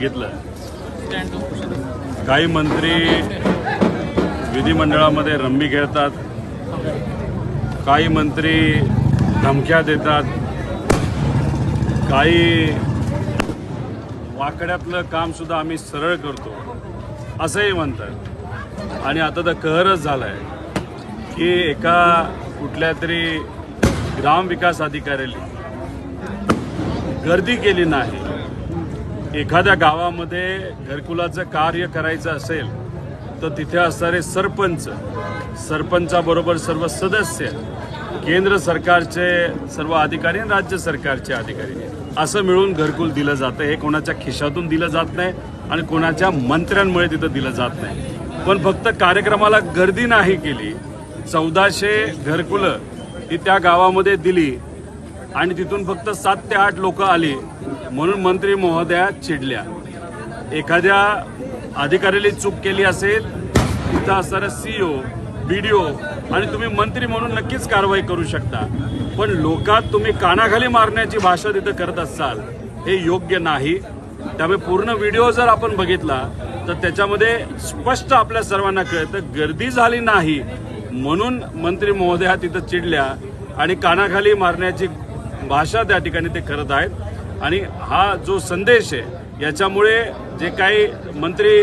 बघितलं. काही मंत्री विधिमंडळामध्ये रम्मी खेळतात काही मंत्री धमक्या देतात. काही वाकड्यातलं कामसुद्धा आम्ही सरळ करतो. असंही म्हणतात. आणि आता तर कहरच झाला आहे की एका कुठल्या तरी ग्रामविकास अधिकाऱ्याने गर्दी केली नाही. एखाद्या गावामध्ये घरकुलाचं कार्य करायचं असेल तर तिथे असणारे सरपंच सरपंचाबरोबर सर्व सदस्य केंद्र सरकारचे सर्व अधिकारी आणि राज्य सरकारचे अधिकारी. असं मिळून घरकुल दिलं जातं. हे कोणाच्या खिशातून दिलं जात नाही आणि कोणाच्या मंत्र्यांमुळे तिथं दिलं जात नाही. पण फक्त कार्यक्रमाला गर्दी नाही केली. चौदाशे घरकुलं ती त्या गावामध्ये दिली आणि तिथून फक्त सात ते आठ लोक आली. म्हणून मंत्री महोदया चिडल्या. एखाद्या अधिकाऱ्याने चूक केली असेल तिथं असणारा सीईओ बीडीओ आणि तुम्ही मंत्री म्हणून नक्कीच कारवाई करू शकता. पण लोकात तुम्ही कानाखाली मारण्याची भाषा तिथं करत असाल हे योग्य नाही. त्यामुळे पूर्ण व्हिडिओ जर आपण बघितला तर त्याच्यामध्ये स्पष्ट आपल्या सर्वांना कळतं गर्दी झाली नाही म्हणून मंत्री महोदया तिथं चिडल्या आणि कानाखाली मारण्याची भाषा त्या ठिकाणी ते करत आहेत. आणि हा जो संदेश आहे याच्यामुळे जे काही मंत्री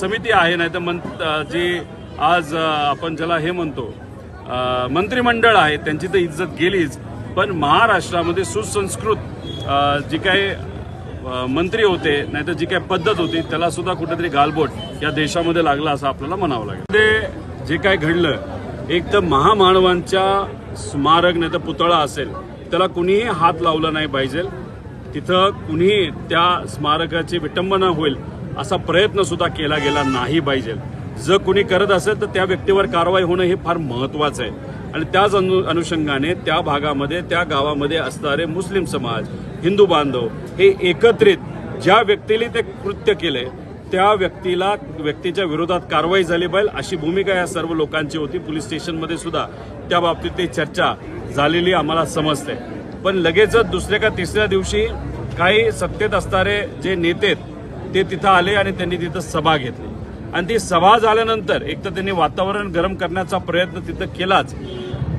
समिती आहे नाही तर मंत जी आज आपण ज्याला हे म्हणतो मंत्रिमंडळ आहे त्यांची तर इज्जत गेलीच. पण महाराष्ट्रामध्ये सुसंस्कृत जी काही मंत्री होते नाही तर जी काही पद्धत होती त्याला सुद्धा कुठेतरी गालबोट या देशामध्ये लागला असं आपल्याला म्हणावं लागेल. ते जे काय घडलं एक तर महामानवांच्या स्मारक नाही तर पुतळा असेल त्याला कुणीही हात लावला नाही पाहिजे. तिथं कुणीही त्या स्मारकाची विटंबना होईल असा प्रयत्न सुद्धा केला गेला नाही पाहिजे. जर कुणी करत असेल तर त्या व्यक्तीवर कारवाई होणं हे फार महत्वाचं आहे. आणि त्याच अनु अनुषंगाने त्या भागामध्ये त्या गावामध्ये असणारे मुस्लिम समाज हिंदू बांधव हे एकत्रित ज्या व्यक्तीने ते कृत्य केले त्या व्यक्तीला व्यक्तीच्या विरोधात कारवाई झाली पाहिजे अशी भूमिका या सर्व लोकांची होती. पोलीस स्टेशनमध्ये सुद्धा त्या बाबतीत ते चर्चा झालेली आम्हाला समजते. पण लगेचच दुसऱ्या का तिसऱ्या दिवशी काही सत्तेत असणारे जे नेते आहेत, ते तिथं आले आणि त्यांनी तिथं सभा घेतली. आणि ती सभा झाल्यानंतर एक तर त्यांनी वातावरण गरम करण्याचा प्रयत्न तिथं केलाच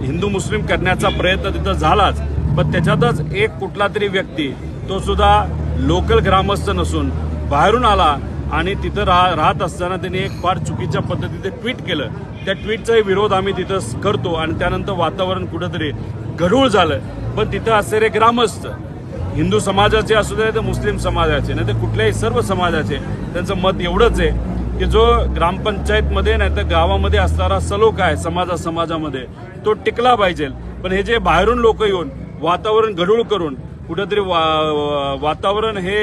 हिंदू मुस्लिम करण्याचा प्रयत्न तिथं झालाच पण त्याच्यातच एक कुठला तरी व्यक्ती तो सुद्धा लोकल ग्रामस्थ नसून बाहेरून आला आणि तिथं राह राहत असताना त्यांनी एक फार चुकीच्या पद्धतीने ट्विट केलं. त्या ट्विटचाही विरोध आम्ही तिथं करतो आणि त्यानंतर वातावरण कुठंतरी गढूळ झालं. पण तिथं असणारे ग्रामस्थ हिंदू समाजाचे असू दे तर मुस्लिम समाजाचे नाही तर कुठल्याही सर्व समाजाचे त्यांचं मत एवढंच आहे की जो ग्रामपंचायतमध्ये नाही तर गावामध्ये असणारा सलोक आहे समाजा समाजामध्ये तो टिकला पाहिजे. पण हे जे बाहेरून लोक येऊन वातावरण गढूळ करून कुठंतरी वा- वातावरण हे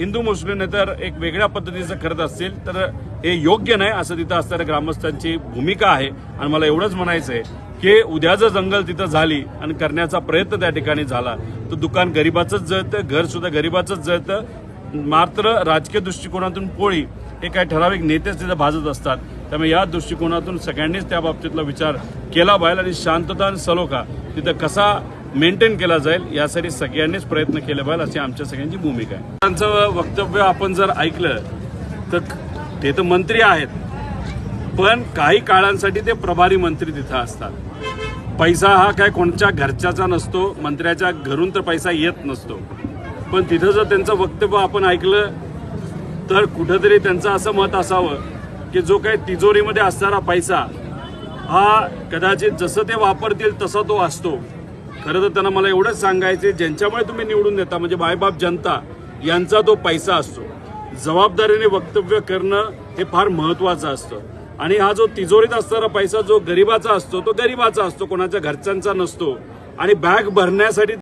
हिंदू मुस्लिम नाही तर एक वेगळ्या पद्धतीचं करत असतील तर हे योग्य नाही असं तिथं असणाऱ्या ग्रामस्थांची भूमिका आहे. आणि मला एवढंच म्हणायचं आहे की उद्या जर जंगल तिथं झाली आणि करण्याचा प्रयत्न त्या ठिकाणी झाला तर दुकान गरिबाचंच जळतं घर सुद्धा गरिबाचंच जळतं. मात्र राजकीय दृष्टिकोनातून पोळी हे काही ठराविक नेतेच तिथं भाजत असतात. त्यामुळे या दृष्टिकोनातून सगळ्यांनीच त्या बाबतीतला विचार केला पाहिजे आणि शांतता आणि सलोखा तिथं कसा मेंटेन केला जाईल यासाठी सगळ्यांनीच प्रयत्न केले पाहिजे अशी आमच्या सगळ्यांची भूमिका आहे. त्यांचं वक्तव्य आपण जर ऐकलं तर ते तर मंत्री आहेत. पण काही काळांसाठी ते प्रभारी मंत्री तिथं असतात. पैसा हा काय कोणच्या घरच्याचा नसतो मंत्र्याच्या घरून तर पैसा येत नसतो. पण तिथं जर त्यांचं वक्तव्य आपण ऐकलं तर कुठंतरी त्यांचं असं मत असावं की जो काही तिजोरीमध्ये असणारा पैसा हा कदाचित जसं ते वापरतील तसा तो असतो. खरं तर त्यांना मला एवढंच सांगायचे ज्यांच्यामुळे तुम्ही निवडून देता म्हणजे बायबाप जनता यांचा तो पैसा असतो. जबाबदारीने वक्तव्य करणं हे फार महत्वाचं असतं. आणि हा जो तिजोरीत असणारा पैसा जो गरिबाचा असतो तो गरिबाचा असतो कोणाच्या घरच्यांचा नसतो. आणि बॅग भरण्यासाठी